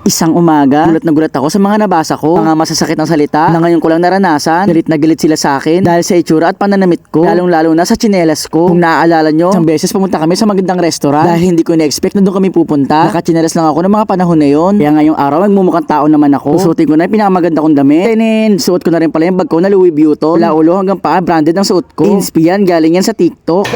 Isang umaga, gulat na gulat ako sa mga nabasa ko. Mga masasakit ng salita na ngayon ko lang naranasan. Galit na galit sila sa akin dahil sa itsura at pananamit ko. Lalong lalo na sa tsinelas ko. Kung naaalala nyo, isang beses pumunta kami sa magandang restaurant dahil hindi ko na-expect na doon kami pupunta. Nakatsinelas lang ako ng mga panahon na yon. Kaya ngayong araw magmumukhang tao naman ako. Susutin ko na yung pinakamaganda kong damit. Tinin, suot ko na rin pala yung bag ko na Louis Vuitton. Mula ulo hanggang paa, branded ang suot ko. Inspi galing yan sa TikTok.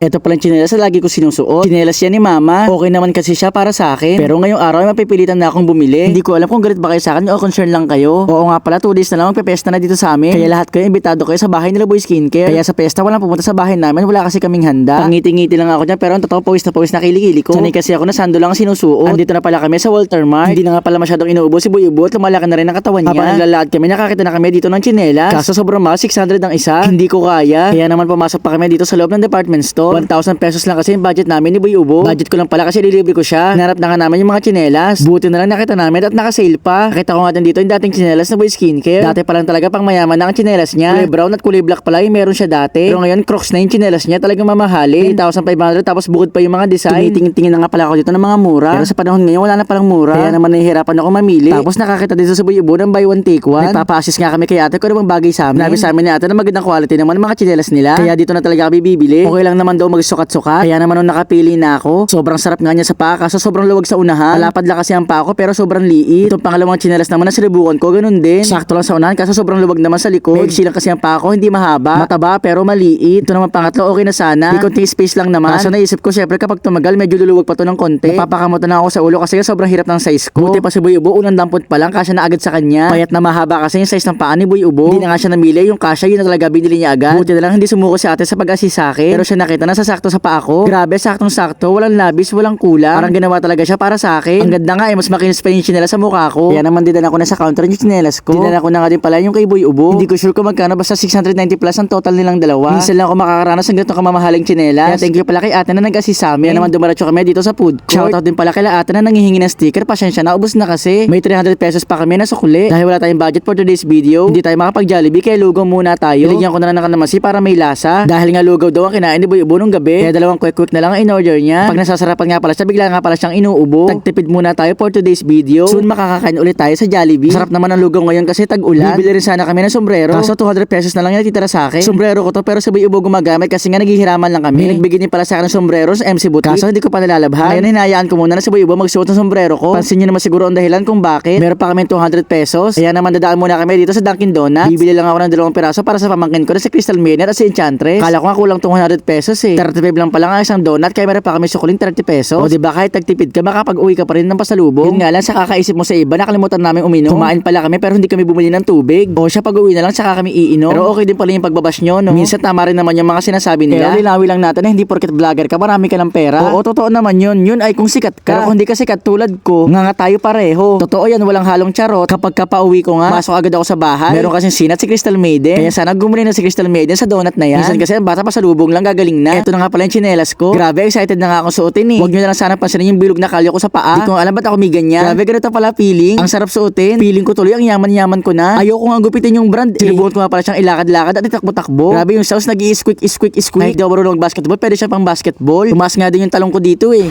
Ito pala yung tsinelas na lagi ko sinusuot. Tsinelas yan ni mama. Okay naman kasi siya para sa akin. Pero ngayong araw ay mapipilitan na akong bumili. Hindi ko alam kung galit ba kayo sa akin o concern lang kayo. Oo nga pala, 2 days na lang magpepesta na dito sa amin. Kaya lahat kayo imbitado kayo sa bahay nila Boy Skincare. Kaya sa pesta walang pumunta sa bahay namin. Wala kasi kaming handa. Pangiti-ngiti lang ako dyan pero ang totoo pawis na pawis na kilikili ko. Sanay kasi ako na sando lang ang sinusuot. Andito na pala kami sa Walter Mart. Hindi na nga pala masyadong inuubo si Boy Ubo at lumalaki na rin ang katawan niya. Habang naglalakad kami, nakakita na kami dito ng tsinelas. Kaso sobrang mahal, 600 ang isa. Hindi ko kaya. Kaya naman pumasok pa kami dito sa loob ng department store. 1,000 pesos lang kasi yung budget namin ni Boy Ubo. Budget ko lang pala kasi lilibre ko siya. Nanap na nga namin yung mga tsinelas. Buti na lang nakita namin at naka-sale pa. Nakita ko nga din dito yung dating tsinelas na Boy Skincare. Dati pa lang talaga pang mayaman na ang tsinelas niya. Kulay brown at kulay black pala yung meron siya dati. Pero ngayon Crocs na yung tsinelas niya talagang mamahali. 3,500 tapos bukod pa yung mga design. Tinitingin na nga pala ako dito ng mga mura. Pero sa panahon ngayon wala na palang mura. Kaya naman nahihirapan ako mamili. Tapos nakakita dito sa Boy Ubo ng buy one take one. Nagpapa-assist nga kami kay ate kung ano bang bagay sa amin. Nabi sa amin ni ate na magandang quality naman ng mga tsinelas nila. Kaya dito na talaga kami bibili. Okay lang naman daw magsukat-sukat. Kaya naman nung nakapili na ako, sobrang sarap nga niya sa paa kaso sobrang luwag sa unahan. Malapad lang kasi ang paa ko pero sobrang liit. Itong pangalawang tsinelas naman na sinubukan ko, ganun din. Sakto lang sa unahan kaso sobrang luwag naman sa likod. Maigsi lang kasi ang paa ko, hindi mahaba. Mataba pero maliit. Ito naman pangatlo, okay na sana. Di konti space lang naman. Kaso naisip ko syempre kapag tumagal, medyo luluwag pa to ng konti. Napapakamot na ako sa ulo kasi sobrang hirap ng size ko. Buti pa si Boy Ubo, unang dampot pa lang, kasya na agad sa kanya. Payat na mahaba kasi yung size ng paa ni Boy Ubo. Hindi na nga siya namili, yung kasya yun na talaga binili niya agad. Buti na lang hindi sumuko si ate sa pag-assist sa akin. Pero siya nakita na sasakto sa paa ko. Grabe, saktong-sakto, walang labis, walang kulang. Parang ginawa talaga siya para sa akin. Ang ganda nga eh, mas makinis pa yung chinelas sa mukha ko. Kaya naman dinala ko na sa counter yung chinelas ko. Dinala ko na nga din pala yung kay Boy Ubo. Hindi ko sure kung magkano basta 690 plus ang total nilang dalawa. Minsan lang ako makakaranas ng ganito kamamahaling chinelas. Kaya thank you pala kay ate na nag-assist sa amin. Kaya naman dumaratso kami dito sa food court. Shoutout din pala kay ate na nanghihingi ng sticker. Pasensya na, ubos na kasi. May 300 pesos pa kami na sukuli. Dahil wala tayong budget for today's video. Hindi tayo makapag-jollibee kaya lugaw muna tayo. Iligyan ko na lang ng kanamasi para may lasa. Dahil nga lugaw daw ang kinain ni Boy Ubo nung gabi. Kaya dalawang quick-quick na lang ang in-order niya. Pag nasasarapan nga pala siya, bigla nga pala siyang inuubo. Tagtipid muna tayo for today's video. Soon makakakain ulit tayo sa Jollibee. Sarap naman ang lugaw ngayon kasi tag-ulan. Bibili rin sana kami ng sombrero. Kaso 200 pesos na lang yung natitira sa akin. Sombrero ko to pero sabay ubo gumagamit kasi nga naghihiraman lang kami. Nagbigay din pala sa akin ng sombrero sa MC Boutique. Kaso hindi ko pa nalalabhan. Ngayon hinayaan ko muna na sabay ubo magsuot ng sombrero ko. Pansin nyo naman siguro ang dahilan kung bakit. Meron pa kami 200 pesos. Kaya naman dadaan muna kami dito sa Dunkin Donuts. Bibili lang ako ng dalawang piraso para sa pamangkin ko na si Crystal Maynard at si Enchantress. Kala ko nga kulang 200 pesos eh. 35 lang pala nga isang donut kaya meron pa kami sukuling 30 pesos. O diba kahit tagtipid ka makapag-uwi ka pa rin ng pasalubong. Yun nga lang sa kakaisip mo sa iba nakalimutan namin uminom. Kumain pala kami pero hindi kami bumili ng tubig. O siya pag-uwi na lang saka kami iinom. Pero okay din pala yung pagbabash nyo no. Minsan tama rin naman yung mga sinasabi nila. Pero linawi lang natin na hindi porket vlogger ka marami ka ng pera. Oo totoo naman yun. Yun ay kung sikat ka. Pero kung hindi ka sikat tulad ko, nga nga tayo pareho. Totoo yan walang halong charot. Kapag kapauwi ko nga, masok agad ako sa bahay. Meron kasing sinat si Crystal Maiden. Kaya sana gumuli na si Crystal Maiden sa donut na yan. Minsan kasi ang bata pa sa lubong lang gagaling na. Ito na nga pala yung chinelas ko. Grabe excited na nga akong suotin eh. Huwag nyo na lang sana pansinin yung bilog na kalyo ko sa paa. Di ko alam ba't ako may ganyan. Grabe ganito pala feeling. Ang sarap suotin. Feeling ko tuloy ang yaman-yaman ko na. Ayoko nga gupitin yung brand. Eh. Sinubukan ko nga pala siyang ilakad-lakad at itakbo-takbo. Grabe yung sauce nag squeak squeak squeak Kahit ako marunong basketball, pwede siya pang basketball. Tumaas nga din yung talong ko dito eh.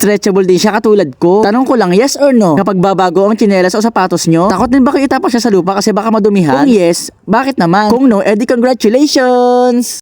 Stretchable din siya katulad ko. Tanong ko lang, yes or no? Kapag babago ang tsinelas o sapatos nyo, takot din ba kayo itapak siya sa lupa kasi baka madumihan? Kung yes, bakit naman? Kung no, edi congratulations!